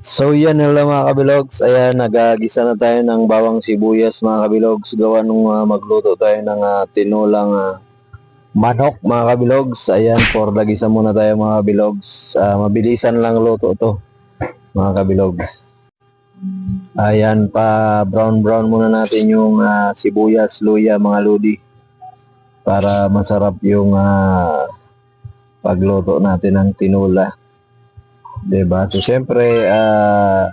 So yan hello mga kabilogs. Ayan, nagagisa na tayo ng bawang sibuyas mga kabilogs. Gawa nung ah, magluto tayo ng ah, tinulang ah, manok mga kabilogs. Ayan, for lagisa muna tayo mga kabilogs. Ah, mabilisan lang luto to mga kabilogs. Ayan, pa brown brown muna natin yung ah, sibuyas, luya mga lodi. Para masarap yung ah, pagluto natin ng tinula. 'Di ba? So syempre ah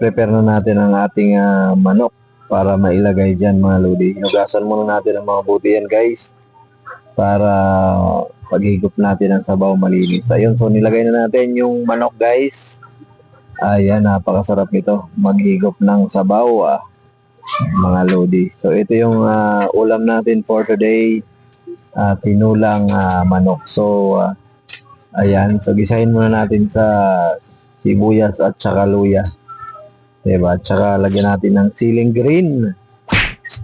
prepare na natin ang ating ah, manok para mailagay diyan mga lodi. Hugasan muna natin ang mga buti yan, guys. Para paghigop natin ang sabaw malinis. Ayun, so nilagay na natin yung manok, guys. Ayan, napakasarap nito. Maghigop ng sabaw, ah, mga lodi. So ito yung ah, ulam natin for today. ah, tinulang ah, manok. So ah, Ayan, so gisahin muna natin sa sibuyas at saka luya. Diba? At saka lagyan natin ng siling green.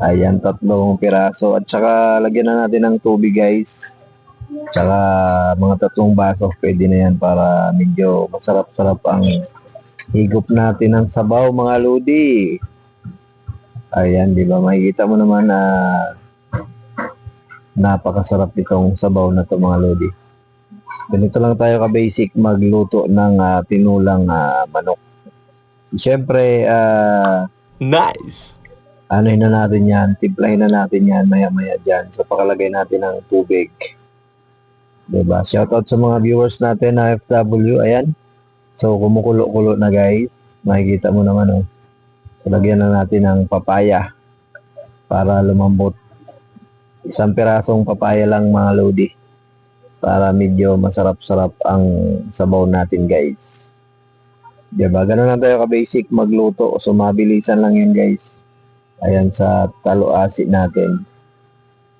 Ayan, tatlong piraso. At saka lagyan na natin ng tubig guys. Tsaka mga tatlong baso. Pwede na yan para medyo masarap-sarap ang higop natin ng sabaw mga lodi. Ayan, di ba? Makikita mo naman na napakasarap itong sabaw na to mga lodi. Ganito lang tayo ka-basic magluto ng ah, tinulang ah, manok. Siyempre, ah, Nice. ano na natin yan, timplahin na natin yan maya-maya dyan. So, pakalagay natin ng tubig. Diba? Shoutout sa mga viewers natin na FW. Ayan. So, kumukulo-kulo na guys. Makikita mo naman, oh. Lagyan na natin ng papaya para lumambot. Isang pirasong papaya lang mga lodi para medyo masarap-sarap ang sabaw natin guys. Diba? Ganun lang tayo ka-basic magluto. So, mabilisan lang yan guys. Ayan sa talo asin natin.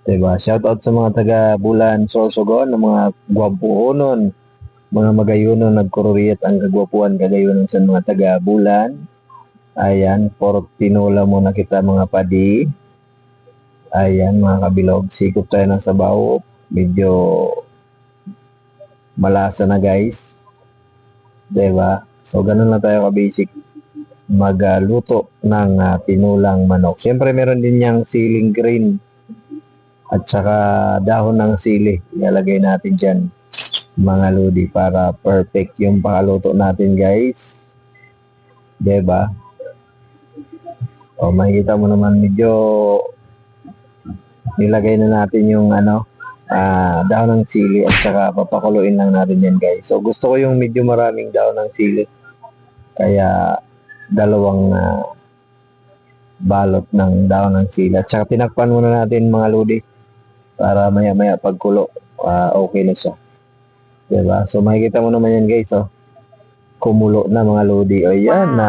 Diba? Shout out sa mga taga Bulan, Sorsogon, ng mga gwapuonon, mga magayunon, nagkururiyat ang kagwapuan, kagayunon sa mga taga Bulan. Ayan, for tinola muna kita mga padi. Ayan, mga kabilog, sikop tayo ng sabaw. Medyo malasa na guys. Diba? So, ganun lang tayo ka-basic magluto ng ah, tinulang manok. Siyempre, meron din niyang siling green at saka dahon ng sili. Ilalagay natin dyan mga lodi para perfect yung pakaluto natin guys. 'Di ba? O makikita mo naman medyo nilagay na natin yung ano ah dahon ng sili at saka papakuluin lang natin yan guys. So gusto ko yung medyo maraming dahon ng sili. Kaya dalawang ah, balot ng dahon ng sili. At saka tinakpan muna natin mga lodi para maya maya pagkulo ah, okay na siya. Diba? So makikita mo naman yan guys oh. Kumulo na mga lodi. O yan na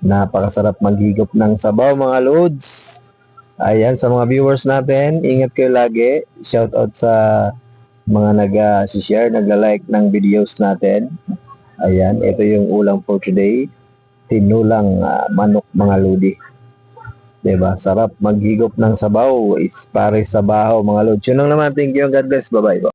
napakasarap maghigop ng sabaw mga lods. Ayan, sa mga viewers natin, ingat kayo lagi. Shout out sa mga nag-share, nagla-like ng videos natin. Ayan, ito yung ulam for today. Tinulang ah, manok mga lodi. 'Di ba? Sarap maghigop ng sabaw is pare sa bahaw mga lods. Yun lang naman. Thank you. God bless. Bye-bye.